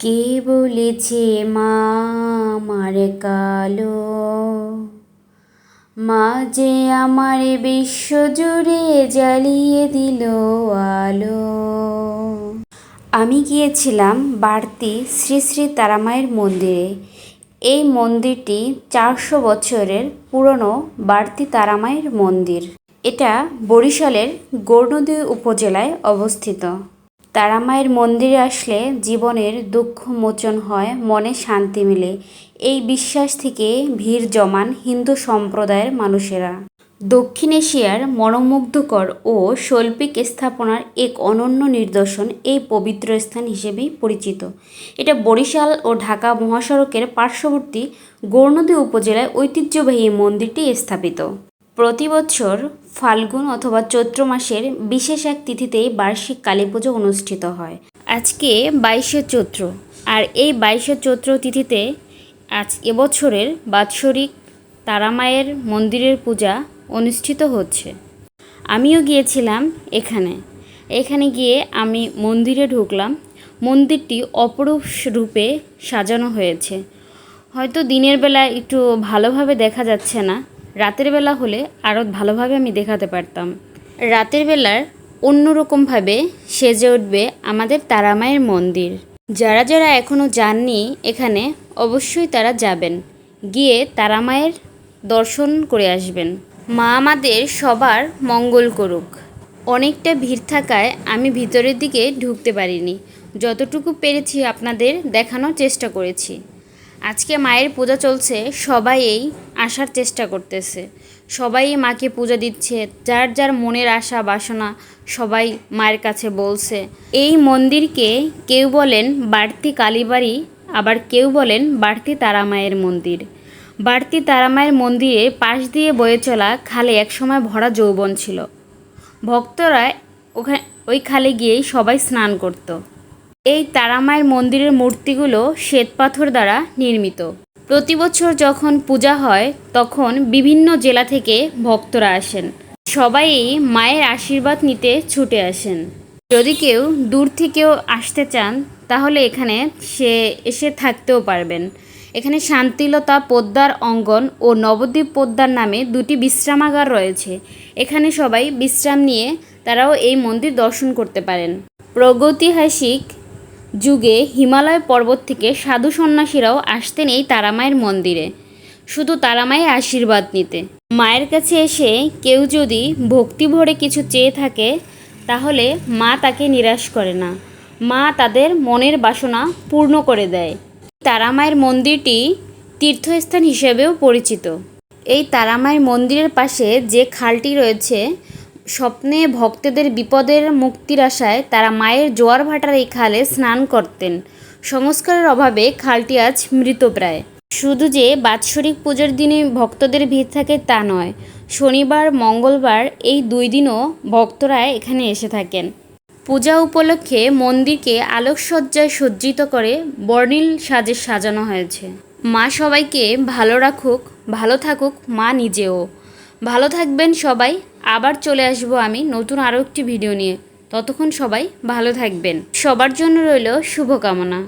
কে বলেছে মা আমার কালো? মা যে আমার বিশ্বজুড়ে জ্বালিয়ে দিল আলো। আমি গিয়েছিলাম বাড়তি শ্রী শ্রী তারামায়ের মন্দিরে। এই মন্দিরটি চারশো বছরের পুরনো বাড়তি তারামায়ের মন্দির। এটা বরিশালের গৌরনদী উপজেলায় অবস্থিত। তারামায়ের মন্দিরে আসলে জীবনের দুঃখ মোচন হয়, মনে শান্তি মেলে। এই বিশ্বাস থেকে ভিড় জমান হিন্দু সম্প্রদায়ের মানুষেরা। দক্ষিণ এশিয়ার মনোমুগ্ধকর ও শৈল্পিক স্থাপনার এক অনন্য নিদর্শন এই পবিত্র স্থান হিসেবেই পরিচিত। এটা বরিশাল ও ঢাকা মহাসড়কের পার্শ্ববর্তী গৌরনদী উপজেলায় ঐতিহ্যবাহী মন্দিরটি স্থাপিত। প্রতি বছর ফাল্গুন অথবা চৈত্র মাসের বিশেষ এক তিথিতে বার্ষিক কালী পুজো অনুষ্ঠিত হয়। আজকে বাইশে চৈত্র। আর এই বাইশে চৈত্র তিথিতে আজ এবছরের বাৎসরিক তারামায়ের মন্দিরের পূজা অনুষ্ঠিত হচ্ছে। আমিও গিয়েছিলাম এখানে। এখানে গিয়ে আমি মন্দিরে ঢুকলাম। মন্দিরটি অপরূপ রূপে সাজানো হয়েছে। হয়তো দিনের বেলা একটু ভালোভাবে দেখা যাচ্ছে না। রাতের বেলা হলে আরও ভালোভাবে আমি দেখাতে পারতাম। রাতের বেলার অন্যরকমভাবে সেজে উঠবে আমাদের তারামায়ের মন্দির। যারা যারা এখনও যাননি এখানে অবশ্যই তারা যাবেন। গিয়ে তারামায়ের দর্শন করে আসবেন। মা আমাদের সবার মঙ্গল করুক। অনেকটা ভিড় থাকায় আমি ভিতরের দিকে ঢুকতে পারিনি। যতটুকু পেরেছি আপনাদের দেখানোর চেষ্টা করেছি। আজকে মায়ের পূজা চলছে, সবাই এই আসার চেষ্টা করতেছে। সবাই মাকে পূজা দিচ্ছে, যার যার মনের আশা, বাসনা সবাই মায়ের কাছে বলছে। এই মন্দিরকে কেউ বলেন বাড়তি কালীবাড়ি, আবার কেউ বলেন বাড়তি তারামায়ের মন্দির। বাড়তি তারামায়ের মন্দিরে পাশ দিয়ে বয়ে চলা খালে একসময় ভরা যৌবন ছিল। ভক্তরা ওখানে ওই খালে গিয়েই সবাই স্নান করতো। এই তারামায়ের মন্দিরের মূর্তিগুলো শ্বেতপাথর দ্বারা নির্মিত। প্রতি বছর যখন পূজা হয়, তখন বিভিন্ন জেলা থেকে ভক্তরা আসেন। সবাই মায়ের আশীর্বাদ নিতে ছুটে আসেন। যদি কেউ দূর থেকেও আসতে চান, তাহলে এখানে সে এসে থাকতেও পারবেন। এখানে শান্তিলতা পোদ্দার অঙ্গন ও নবদ্বীপ পোদ্দার নামে দুটি বিশ্রামাগার রয়েছে। এখানে সবাই বিশ্রাম নিয়ে তারাও এই মন্দির দর্শন করতে পারেন। প্রগৈতিহাসিক যুগে হিমালয় পর্বত থেকে সাধু সন্ন্যাসীরাও আসতেন এই তারামায়ের মন্দিরে। শুধু তারামায়ের আশীর্বাদ নিতে। মায়ের কাছে এসে কেউ যদি ভক্তি ভরে কিছু চেয়ে থাকে, তাহলে মা তাকে নিরাশ করে না। মা তাদের মনের বাসনা পূর্ণ করে দেয়। তারামায়ের মন্দিরটি তীর্থস্থান হিসেবেও পরিচিত। এই তারামায়ের মন্দিরের পাশে যে খালটি রয়েছে স্বপ্নে ভক্তদের বিপদের মুক্তির আশায় তারা মায়ের জোয়ার ভাটার এই খালে স্নান করতেন। সংস্কারের অভাবে খালটি আজ মৃতপ্রায় শুধু যে বাৎসরিক পুজোর দিনে ভক্তদের ভিড় থাকে তা নয়, শনিবার, মঙ্গলবার এই দুই দিনও ভক্তরা এখানে এসে থাকেন। পূজা উপলক্ষে মন্দিরকে আলোকসজ্জায় সজ্জিত করে বর্ণিল সাজে সাজানো হয়েছে। মা সবাইকে ভালো রাখুক, ভালো থাকুক মা নিজেও। ভালো থাকবেন সবাই। আবার চলে আসব আমি নতুন আরও একটি ভিডিও নিয়ে। ততক্ষণ সবাই ভালো থাকবেন। সবার জন্য রইল শুভকামনা।